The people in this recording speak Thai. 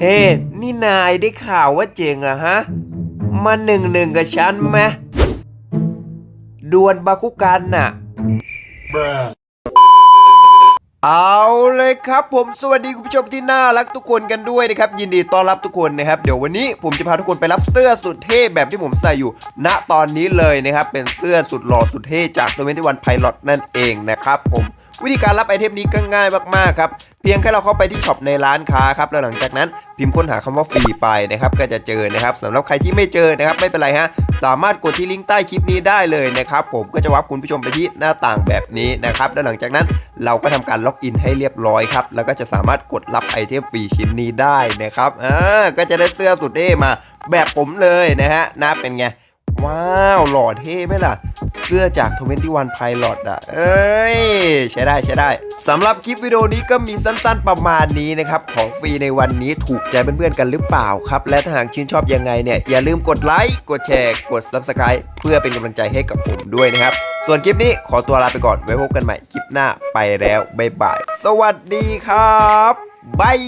เฮ้ นี่นายได้ข่าวว่าเจ๋งอะฮะ มาหนึ่งหนึ่งกับฉันไหมดวลบาคุกันน่ะ เอาเลยครับ ผมสวัสดีคุณผู้ชมที่น่ารักทุกคนกันด้วยนะครับ ยินดีต้อนรับทุกคนนะครับ เดี๋ยววันนี้ผมจะพาทุกคนไปรับเสื้อสุดเท่แบบที่ผมใส่อยู่ ณตอนนี้เลยนะครับ เป็นเสื้อสุดหล่อสุดเท่จากตัวเวนตี้วันไพลอตนั่นเองนะครับผม วิธีการรับไอเทมนี้ก็ง่ายมากๆครับ เพียงแค่เราเข้าไปที่ช็อปในร้านค้าครับแล้วหลังจากนั้นพิมพ์ค้นหาคำว่าฟรีไปนะครับก็จะเจอนะครับสำหรับใครที่ไม่เจอนะครับไม่เป็นไรฮะสามารถกดที่ลิงก์ใต้คลิปนี้ได้เลยนะครับผมก็จะวับคุณผู้ชมไปที่หน้าต่างแบบนี้นะครับแล้วหลังจากนั้นเราก็ทำการล็อกอินให้เรียบร้อยครับแล้วก็จะสามารถกดรับไอเทมฟรีชิ้นนี้ได้นะครับอ่าก็จะได้เสื้อสุดเท่มาแบบผมเลยนะฮะนะเป็นไง ว้าวหล่อเท่ไหมล่ะ เสื้อจาก 21 Pilot อะ เอ้ย ใช้ได้ใช้ได้สำหรับคลิปวิดีโอนี้ก็มีสั้นๆประมาณนี้นะครับ ของฟรีในวันนี้ถูกใจเพื่อนๆกันหรือเปล่าครับ และถ้าหากชื่นชอบยังไงเนี่ย อย่าลืมกดไลค์กดแชร์ กด Subscribe เพื่อเป็นกำลังใจให้กับผมด้วยนะครับ ส่วนคลิปนี้ขอตัวลาไปก่อนไว้พบกันใหม่คลิปหน้าไปแล้วบ๊ายบายสวัสดีครับบาย